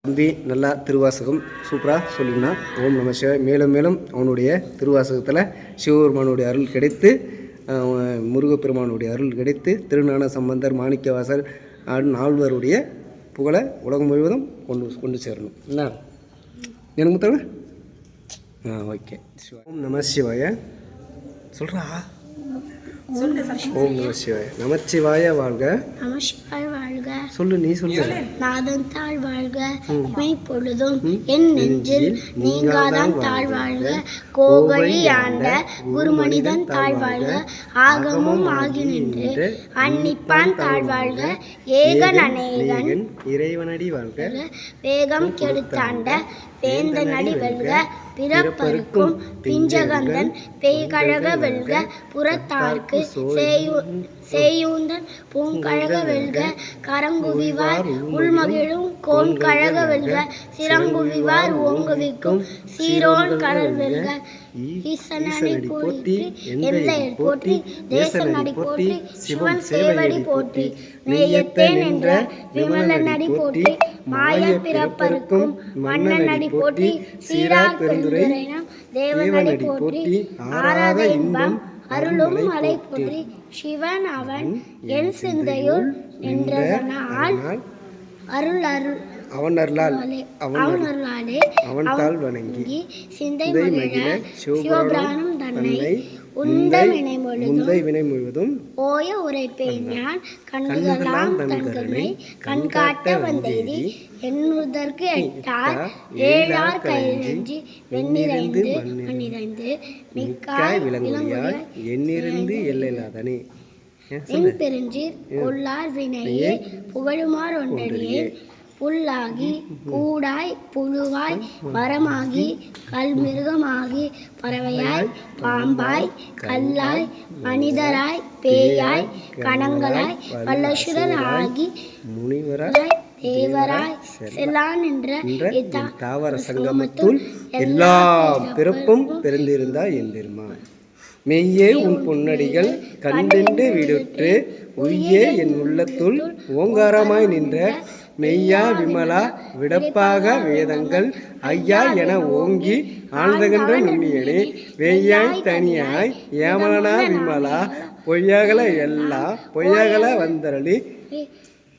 தம்பி நல்லா திருவாசகம். சூப்பராக சொல்லினா ஓம் நம சிவாய. மேலும் மேலும் அவனுடைய திருவாசகத்தில் சிவபெருமானுடைய அருள் கிடைத்து முருகப்பெருமானுடைய அருள் கிடைத்து திருஞான சம்பந்தர் மாணிக்கவாசர் ஆ- நால்வருடைய புகழை உலகம் முழுவதும் கொண்டு கொண்டு சேரணும். என்ன எனக்கு முத்தவ ஆ ஓகே. சிவா ஓம் நம சிவாய. சொல்கிறா ஓம் நம சிவாய. நமச்சிவாய வாழ்க. நமசிவாய் வாழ்க சொல்லு நீ சொல்லு. நாதன் தாழ் வாழ்க மெய்ப்பொழுதும் என் நெஞ்சில் நீங்காதான் தாழ் வாழ்க. கோகழி ஆண்ட குருமனிதன் தாழ் வாழ்க. ஆகமும் ஆகி நின்று அன்னிப்பான் தாழ் வாழ்க. ஏகன் அநேகன். இறைவனடி வாழ்க. வேகம் கெடுத்தாண்ட வேந்தன் அடி வெல்க. பிறப்பருக்கும் பிஞ்சகந்தன் பேய்கழக வெல்க புறத்தார்க்கு சேயூந்தன் பூங்கழக வெல்க கரங்குவிவார் உள்மகிழும் கோன் கழக வெல்க சிறங்குவிவார் ஓங்குவிக்கும் சீரோன் கடல் வெல்க ஈசனடி போற்றி எல்லையர் போற்றி தேசநடி போற்றி சிவன் சேவடி போற்றி மெய்யத்தேன் என்ற விமலனடி போற்றி மாய பிறப்பருக்கும் மன்னனடி போற்றி சீரார் பெருந்துரைனம் தேவனடி போற்றி ஆராத இன்பம் அருளும் மலை போற்றி. சிவன் அவன் என் சிந்தையுள் நின்றதனால் அருள் அருள் அவன் அருளால் அவன் தாள் வணங்கி சிந்தை மகிழ சிவபிராணம் தன்னை முந்தை வினை முழுவதும் ஓய உரைப்பேன் நான். கண்ணுதலாம் தன் கருணை கண் காட்ட வந்தேதி. எண்ணுதற்கு எட்டார் ஏழார் கையிறஞ்சி வெண்ணிறைந்து மண்ணிறைந்து மிக்காய் விளங்குயார் எண்ணிருந்து எல்லையில்லாதனே. பெருஞ்சீர் கொள்ளார் வினையே புகழுமார் ஒன்றடியே புல்லாகி கூடாய் புழுவாய் மரமாகி கல்மிருகமாகி பறவையாய் பாம்பாய் கல்லாய் மனிதராய் பேயாய் கணங்களாய் வல்லசுரர் ஆகி முனிவராய் தேவராய் செல்லான் என்ற தாவர சங்கமத்துள் எல்லா பிறப்பும் பிறந்திருந்தாய் எம்பெருமான் மெய்யே உன் பொன்னடிகள் கண்டென்று விடுற்று உய்யே என் உள்ளத்துள் ஓங்காரமாய் நின்ற மெய்யா விமலா விடப்பாக வேதங்கள் ஐயா என ஓங்கி ஆழ்ந்தகன்ற நுண்ணியனே வெய்யாய் தனியாய் ஏமலனா விமலா பொய்யகல எல்லா பொய்யகல வந்தரளி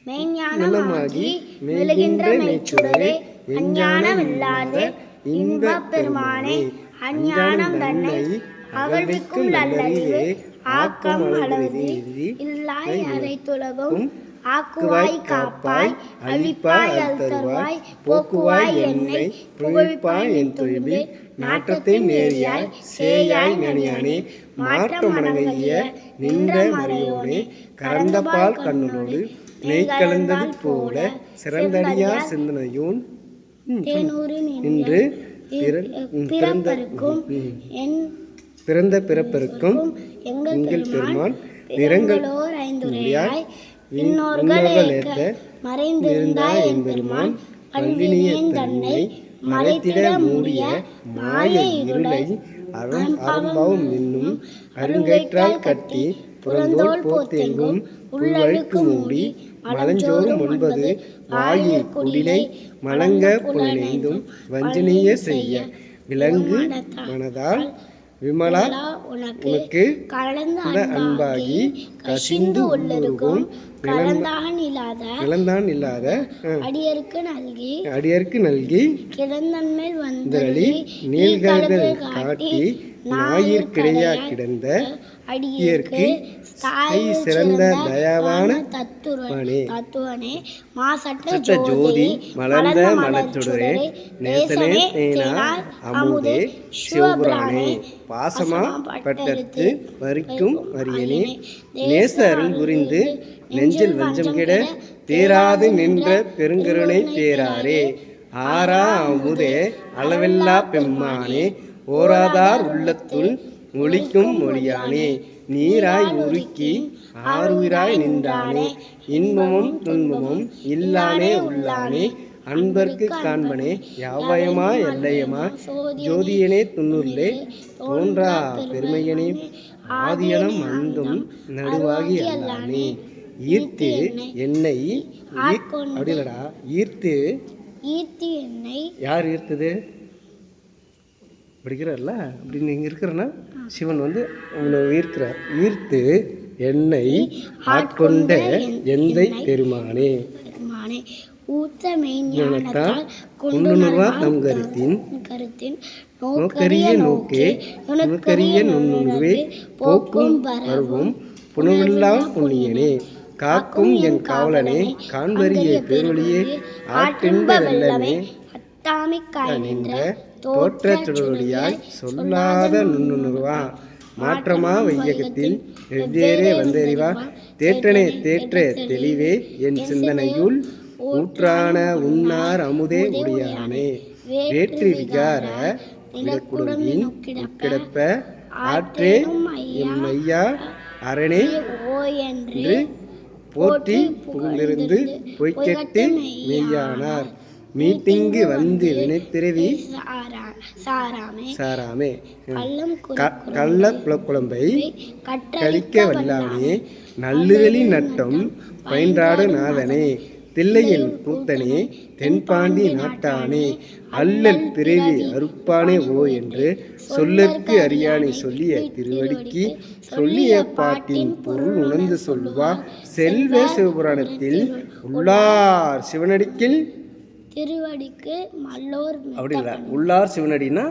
நிலமாகி விழுகின்ற மெய்ச்சுடரே அஞ்ஞானம் இல்லாத இன்பப் பெருமானே அஞ்ஞானம் தன்னை அகழ்விக்கும் நல்லறிவே ஆக்கம் அளவு இல்லாய் அரைத்துலகும் ஆக்குவாய் காப்பாய் அழிப்பாய் அல்தருவாய் போக்குவாய் என்னை புகழ்ப்பாய் என் தொழில் நாட்டத்தை நேரியாய் சேயாய் நனியானே மாற்றம் அடங்கிய நின்ற மறையோனே கறந்த பால் கண்ணனோடு நெய் கலந்தது போல சிறந்தடியார் சிந்தனையோன். ம், தேனூறு நின்று பிற- ம், பிறந்த பிறப்பிற்கும் எங்கள் பெருமான் பெருமான் நிறங்கள் பிறங்களோர் ஐந்துரையாய் ஏற்க மறைந்திருந்தாய் என் பெருமான். பல்வினியன் தன்னை மறைத்திட மூடிய மாய இருளை அறம் அறம்பாவும் என்னும் அருங்கயிற்றால் கட்டி புறந்தோல் போத்தெங்கும் உள்ளழுக்கு மூடி மலஞ்சோறும் ஒன்பது வாயிற் குடிலை மலங்க புலனைந்தும் வஞ்சனைய செய்ய விலங்கு மனதால் விமலா உனக்கு கலந்த அன்பாகி கசிந்து உள்ளருக்கும். கலந்தான் இல்லாத இழந்தான் இல்லாத அடியருக்கு நல்கி அடியர்க்கு நல்கி கிடந்தன்மேல் வந்தருளி நீள்கடல் காட்டி ஞாயிற்கிடையா கிடந்த அடியருக்கு தாய் சிறந்த தயாவான தத்துவனே மாசற்ற சற்ற ஜோதி மலர்ந்த மலச்சுடரே நேசனே தேனா அமுதே சிவபுராணே. பாசமா பட்டத்து வரிக்கும் அரியனே நேச அருள் புரிந்து நெஞ்சில் வஞ்சம் கிட தேராது நின்ற பெருங்கருணை தேராரே ஆரா அமுதே அளவில்லா பெம்மானே. ஓராதார் உள்ளத்துள் ஒளிக்கும் மொழியானே. நீராய் உருக்கி ஆறுயிராய் நின்றானே. இன்பமும் துன்பமும் இல்லானே உள்ளானே. அன்பர்க்கு காண்பனே. யாவயமா எல்லையமா? ஜோதியனே துண்ணுள்ளே தோன்றா பெருமையனே. ஆதியனம் அந்தும் நடுவாகி அல்லானே. ஈர்த்து என்னை ஈ- அப்படி இல்லடா ஈர்த்து ஈர்த்தி என்னை யார் ஈர்த்தது? படிக்கிறார்ல? அப்படி நீங்கள் இருக்கிறன்னா சிவன் வந்து உங்களை ஈர்க்கிறார் ஈர்த்து என்னை ஆட்கொண்ட எந்தை பெருமானே. நம் கருத்தின்? கருத்தின்? நோக்கரிய நோக்கே நுணுக்கரிய நுண்ணுருவே போக்கும் பருவும் புனவில்லா புண்ணியனே காக்கும் என் காவலனே காண்பரிய பேரொழியே ஆட்டின்ப வெள்ளமே அத்தாமிக்காய் நின்ற தோற்ற சுடரொளியாய் சொல்லாத நுண்ணுணர்வா மாற்றமா வையகத்தில் வெவ்வேறே வந்தறிவா. தேற்றனே தேற்ற தெளிவே என் சிந்தனையுள் ஊற்றான உன்னார் அமுதே உடையானே. வேற்றி விகார விடக்குடும்பின் கிடப்ப ஆற்றே எம் ஐயா அரணே ஓ என்று என்று போற்றி புகழிருந்து பொய்க்கெட்டு மெய்யானார். மீட்டிங்கு வந்து வினைப்பிறவி சாரா சாராமே. கள்ள குழம்பை கழிக்க வல்லானே நல்லுகளி நட்டம் பயின்றாடு நாதனே. தில்லையில் கூத்தனே தென்பாண்டி நாட்டானே. அல்லல் பிறவி அறுப்பானே ஓ என்று சொல்லற்கு அறியானை சொல்லிய திருவடிக்கு சொல்லிய பாட்டின் பொருள் உணர்ந்து சொல்வா செல்வ சிவபுராணத்தில் உள்ளார் சிவனடிக்கில் திருவடிக்கு மல்லோர் அப்படி இல்லை உள்ளார் சிவனடினா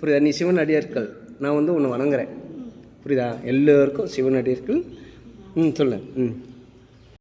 புரியுதா? நீ சிவன் அடியார்கள் நான் வந்து உன்னை வணங்குறேன். புரியுதா? எல்லோருக்கும் சிவன் அடியார்கள் ம் சொல்லு. ம்.